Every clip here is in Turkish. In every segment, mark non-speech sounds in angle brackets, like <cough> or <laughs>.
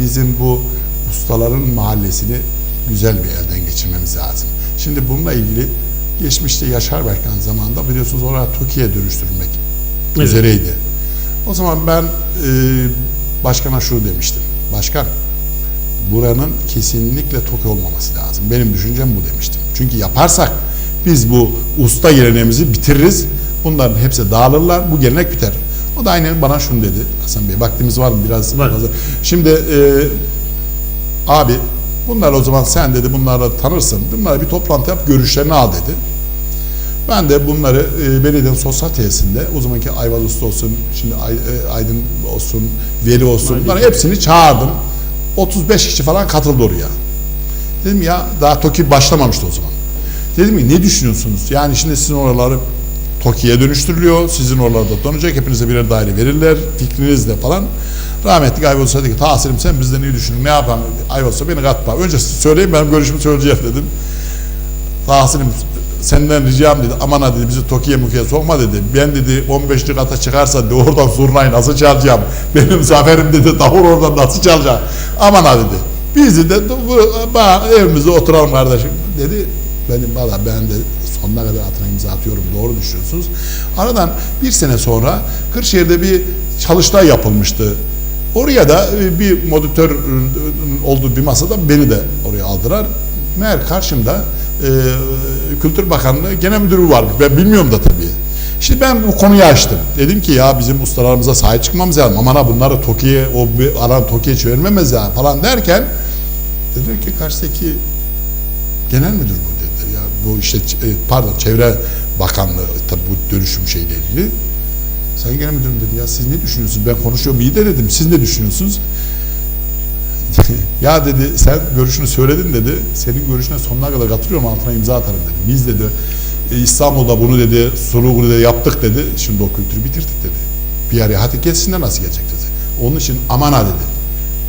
bizim bu ustaların mahallesini güzel bir elden geçirmemiz lazım. Şimdi bununla ilgili geçmişte Yaşar Berkan zamanında biliyorsunuz oraya TOKİ'ye dönüştürülmek Evet. üzereydi. O zaman ben e, başkana şunu demiştim. Başkan buranın kesinlikle TOKİ olmaması lazım. Benim düşüncem bu demiştim. Çünkü yaparsak biz bu usta geleneğimizi bitiririz. Bunların hepsi dağılırlar. Bu gelenek biter. O da aynen bana şunu dedi. Hasan Bey vaktimiz var mı biraz? Var. fazla? Şimdi e, abi bunlar o zaman sen dedi bunları tanırsın. Bunlara bir toplantı yap görüşlerini al dedi. Ben de bunları e, belediyenin sosyal tesisinde o zamanki Ayvaz Usta olsun, şimdi Ay- e, Aydın olsun, Veli olsun Aydın. bunları hepsini çağırdım. 35 kişi falan katıldı oraya. Dedim ya daha TOKİ başlamamıştı o zaman. Dedim ki ne düşünüyorsunuz? Yani şimdi sizin oraları TOKİ'ye dönüştürülüyor. Sizin oralarda donacak. Hepinize birer daire verirler. Fikrinizle falan. Rahmetli Ayvaz dedi ki Tahsin'im sen bizden iyi düşün. Ne yapalım? Ayvaz beni katma. Önce söyleyin benim görüşümü söyleyeceğim dedim. Tahsin'im senden ricam dedi. Aman dedi bizi Toki'ye mukiye sokma dedi. Ben dedi 15. kata çıkarsa dedi oradan zurnayı nasıl çalacağım? Benim zaferim dedi davul oradan nasıl çalacağım? Aman dedi. Biz de evimizde oturalım kardeşim dedi. Benim valla ben de sonuna kadar altına imza atıyorum. Doğru düşünüyorsunuz. Aradan bir sene sonra Kırşehir'de bir çalıştay yapılmıştı. Oraya da e, bir modütör olduğu bir masada beni de oraya aldılar. Meğer karşımda e, Kültür Bakanlığı Genel Müdürü var. Ben bilmiyorum da tabii. Şimdi ben bu konuyu açtım. Dedim ki ya bizim ustalarımıza sahip çıkmamız lazım. Aman ha bunları Toki'ye, o alan Toki'ye çevirmemiz lazım falan derken dedi ki karşıdaki genel müdür bu. Ya bu işte e, pardon Çevre Bakanlığı tabii bu dönüşüm şeyle ilgili. Sayın Genel Müdürüm dedim ya siz ne düşünüyorsunuz? Ben konuşuyorum iyi de dedim. Siz ne düşünüyorsunuz? <laughs> ya dedi sen görüşünü söyledin dedi. Senin görüşüne sonuna kadar katılıyorum altına imza atarım dedi. Biz dedi e, İstanbul'da bunu dedi Sulugulu dedi yaptık dedi. Şimdi o kültürü bitirdik dedi. Bir araya hadi gelsinler nasıl gelecek dedi. Onun için aman ha dedi.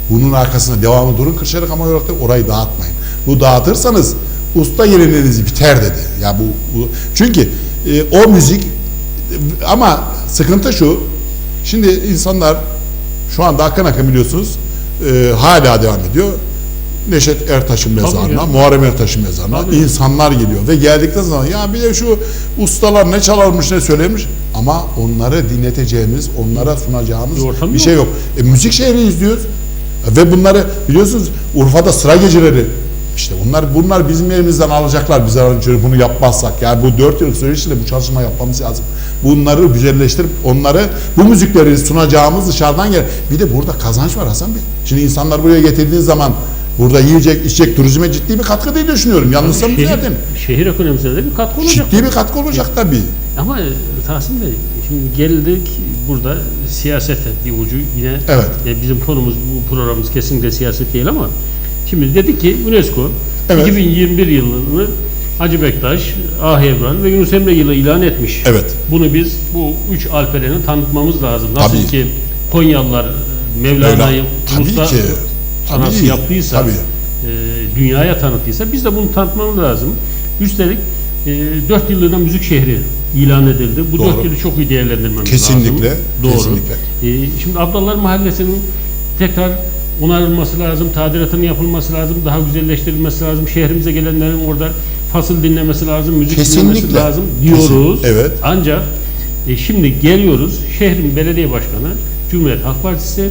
Bunun arkasında devamı durun Kırşehir ama olarak orayı dağıtmayın. Bu dağıtırsanız usta geleneğiniz biter dedi. Ya bu, bu çünkü e, o müzik e, ama sıkıntı şu. Şimdi insanlar şu anda akın akın biliyorsunuz e, hala devam ediyor. Neşet Ertaş'ın mezarına, canım. Muharrem Ertaş'ın mezarına Tabii. insanlar geliyor ve geldikten sonra ya bir de şu ustalar ne çalarmış ne söylemiş ama onları dinleteceğimiz, onlara sunacağımız Bir ortam bir şey yok. E, müzik şehri izliyoruz. Ve bunları biliyorsunuz Urfa'da sıra geceleri işte bunlar bunlar bizim elimizden alacaklar biz önce bunu yapmazsak. Yani bu dört yıllık süreç içinde bu çalışma yapmamız lazım. Bunları güzelleştirip onları bu müzikleri sunacağımız dışarıdan gel. Bir de burada kazanç var Hasan Bey. Şimdi insanlar buraya getirdiğiniz zaman burada yiyecek, içecek, turizme ciddi bir katkı diye düşünüyorum. Yanlışsam şehir, düzeltin. şehir ekonomisine de bir katkı olacak. Ciddi bir katkı olacak tabii. Ama e, Tahsin Bey, şimdi geldik burada siyasete bir ucu yine Evet. e, bizim konumuz bu programımız kesinlikle siyaset değil ama şimdi dedik ki UNESCO Evet. 2021 yılını Hacı Bektaş, Ah Evran ve Yunus Emre yılı ilan etmiş. Evet. Bunu biz bu üç alpereni tanıtmamız lazım. Nasıl Tabii. ki Konyalılar Mevlana'yı sanatçı Tabii, yaptıysa, tabii. e, dünyaya tanıttıysa biz de bunu tanıtmamız lazım. Üstelik e, 4 yıllığına müzik şehri ilan edildi. Bu Doğru. 4 yılı çok iyi değerlendirmemiz Kesinlikle, lazım. Doğru. kesinlikle. E, şimdi Abdallar Mahallesi'nin tekrar onarılması lazım, tadilatının yapılması lazım, daha güzelleştirilmesi lazım. Şehrimize gelenlerin orada fasıl dinlemesi lazım, müzik dinlemesi Kesinlikle. lazım diyoruz. Kesin- evet. Ancak e, şimdi geliyoruz şehrin belediye başkanı Cumhuriyet Halk Partisi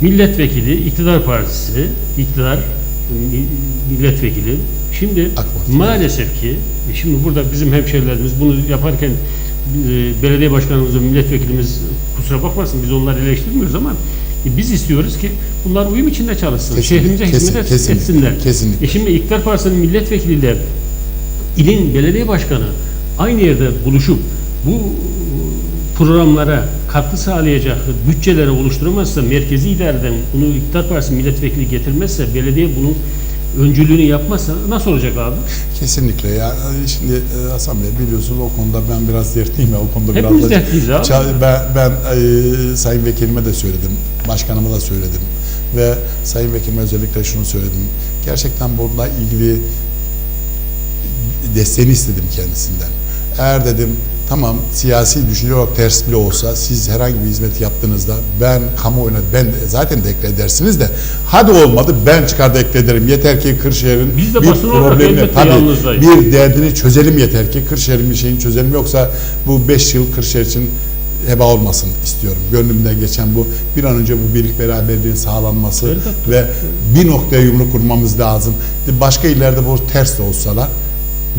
milletvekili iktidar partisi iktidar mi- milletvekili şimdi AK Parti. maalesef ki e, şimdi burada bizim hemşerilerimiz bunu yaparken e, belediye başkanımız ve milletvekilimiz kusura bakmasın biz onları eleştirmiyoruz ama e, biz istiyoruz ki bunlar uyum içinde çalışsın. Kesinlikle, Şehrimize kesin- hizmet et- kesinlikle, etsinler. kesinlikle. E şimdi iktidar partisinin milletvekiliyle ilin belediye başkanı aynı yerde buluşup bu programlara katkı sağlayacak bütçeleri oluşturamazsa, merkezi idareden bunu iktidar partisi milletvekili getirmezse, belediye bunun öncülüğünü yapmazsa nasıl olacak abi? Kesinlikle ya. Şimdi e, Hasan Bey biliyorsunuz o konuda ben biraz dertliyim ya o konuda Hepimiz biraz dertliyiz abi. Ben, ben e, Sayın Vekilime de söyledim, başkanıma da söyledim ve Sayın Vekilime özellikle şunu söyledim. Gerçekten bununla ilgili desteğini istedim kendisinden. Eğer dedim Tamam siyasi düşünce olarak ters bile olsa siz herhangi bir hizmet yaptığınızda ben kamuoyuna ben de, zaten de edersiniz de hadi olmadı ben çıkar da ederim. Yeter ki Kırşehir'in bir problemini tabii bir derdini çözelim yeter ki Kırşehir'in bir şeyini çözelim yoksa bu 5 yıl Kırşehir için heba olmasın istiyorum. Gönlümden geçen bu. Bir an önce bu birlik beraberliğin sağlanması Elbette. ve bir noktaya yumruk kurmamız lazım. Başka illerde bu ters de olsalar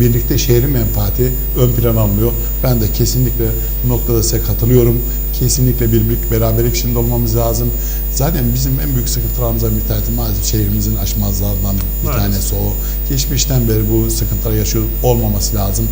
birlikte şehrin menfaati ön plan alınıyor. Ben de kesinlikle bu noktada size katılıyorum. Kesinlikle birlik beraberlik içinde olmamız lazım. Zaten bizim en büyük sıkıntılarımızdan bir tanesi maalesef şehrimizin aşmazlarından bir Maalesef. tanesi o. Geçmişten beri bu sıkıntılar yaşıyor olmaması lazım.